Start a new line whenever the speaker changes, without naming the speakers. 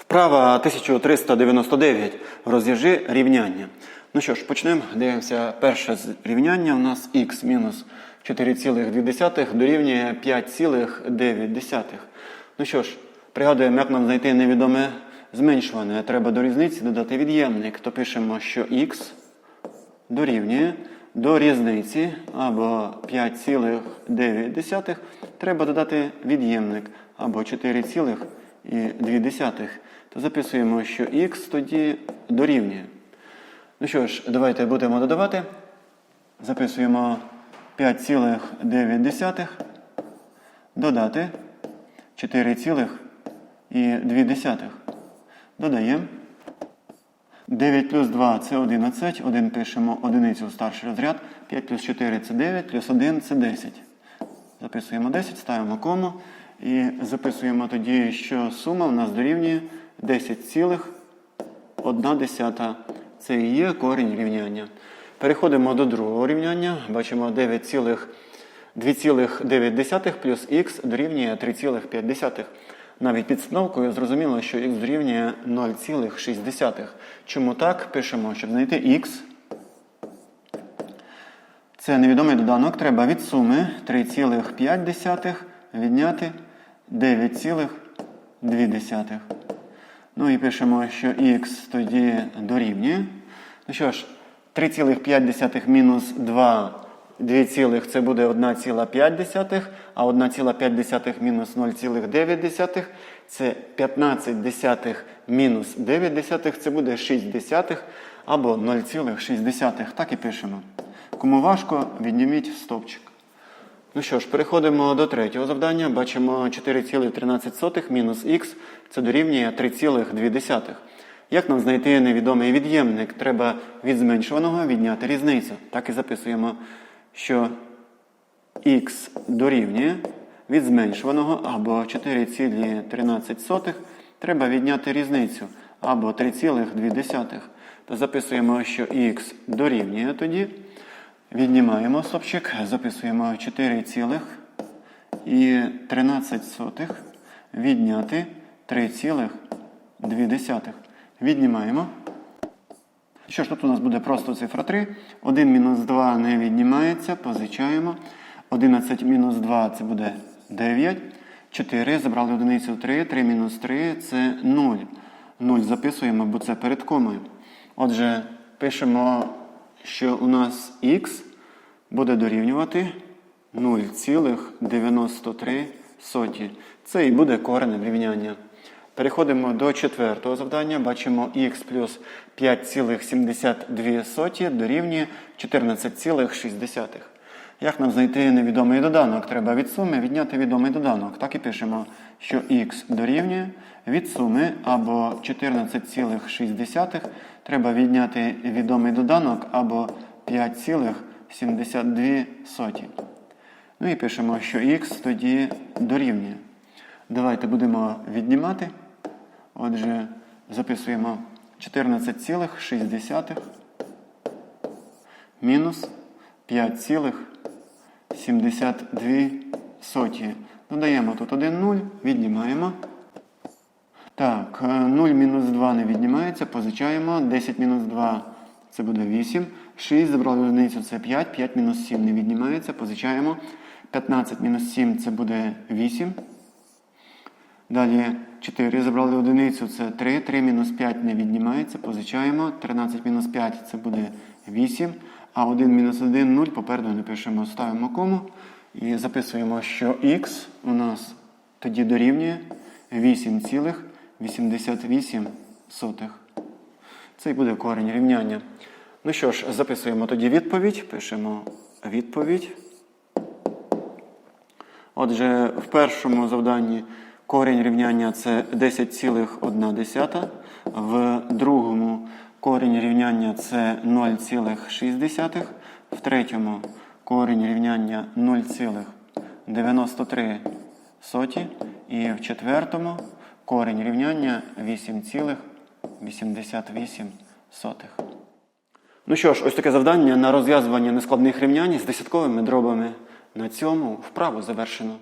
Вправа 1399. Розв'яжи рівняння. Ну що ж, почнемо. Дивимося перше рівняння. У нас х мінус 4,2 дорівнює 5,9. Ну що ж, пригадуємо, як нам знайти невідоме зменшуване. Треба до різниці додати від'ємник. То пишемо, що х дорівнює до різниці або 5,9 треба додати від'ємник або 4,2. То записуємо, що х тоді дорівнює. Ну що ж, давайте будемо додавати. Записуємо 5,9 додати 4,2. Додаємо. 9 плюс 2 це 11. 1 пишемо одиницю в старший розряд. 5 плюс 4 це 9, плюс 1 це 10. Записуємо 10, ставимо кому. І записуємо тоді, що сума в нас дорівнює 10,1. Це і є корінь рівняння. Переходимо до другого рівняння. Бачимо 2,9 плюс х дорівнює 3,5. Навіть підстановкою зрозуміло, що х дорівнює 0,6. Чому так? Пишемо, щоб знайти х. Це невідомий доданок. Треба від суми 3,5 відняти 9,2. Ну і пишемо, що х тоді дорівнює. Ну що ж, 3,5 мінус 2 2 це буде 1,5, а 1,5 мінус 0,9 це 15 десятих мінус 9 десятих, це буде 6 десятих або 0,6. Так і пишемо. Кому важко, відніміть стовпчик. Ну що ж, переходимо до третього завдання. Бачимо 4,13 мінус х, це дорівнює 3,2. Як нам знайти невідомий від'ємник? Треба від зменшуваного відняти різницю. Так і записуємо, що х дорівнює від зменшуваного або 4,13 треба відняти різницю або 3,2. То записуємо, що х дорівнює тоді. Віднімаємо стопчик, записуємо 4,13 відняти 3,2. Віднімаємо. Що ж, тут у нас буде просто цифра 3. 1 мінус 2 не віднімається, позичаємо. 11 мінус 2 це буде 9. 4. Забрали одиницю 3. 3 мінус 3 це 0. 0 записуємо, бо це перед комою. Отже, пишемо, що у нас х буде дорівнювати 0,93. Це і буде коренем рівняння. Переходимо до четвертого завдання. Бачимо х плюс 5,72 дорівнює 14,6. Як нам знайти невідомий доданок? Треба від суми відняти відомий доданок. Так і пишемо, що х дорівнює від суми або 14,6 треба відняти відомий доданок або 5,72. Ну і пишемо, що х тоді дорівнює. Давайте будемо віднімати. Отже, записуємо 14,6 мінус 5,72. Додаємо тут 1 0, віднімаємо. Так, 0 мінус 2 не віднімається, позичаємо. 10 мінус 2 це буде 8. 6 забрали одиницю це 5. 5 мінус 7 не віднімається, позичаємо. 15 мінус 7 це буде 8. Далі 4 забрали одиницю, це 3. 3 мінус 5 не віднімається, позичаємо. 13 мінус 5 це буде 8. А 1 мінус 1 0. Попереду не пишемо, ставимо кому. І записуємо, що х у нас тоді дорівнює 8,88. Це і буде корінь рівняння. Ну що ж, записуємо тоді відповідь. Пишемо відповідь. Отже, в першому завданні корінь рівняння це 10,1. В другому корінь рівняння це 0,6. В третьому корінь рівняння 0,93. І в четвертому корінь рівняння 8,88. Ну що ж, ось таке завдання на розв'язування нескладних рівнянь з десятковими дробами. На цьому вправу завершено.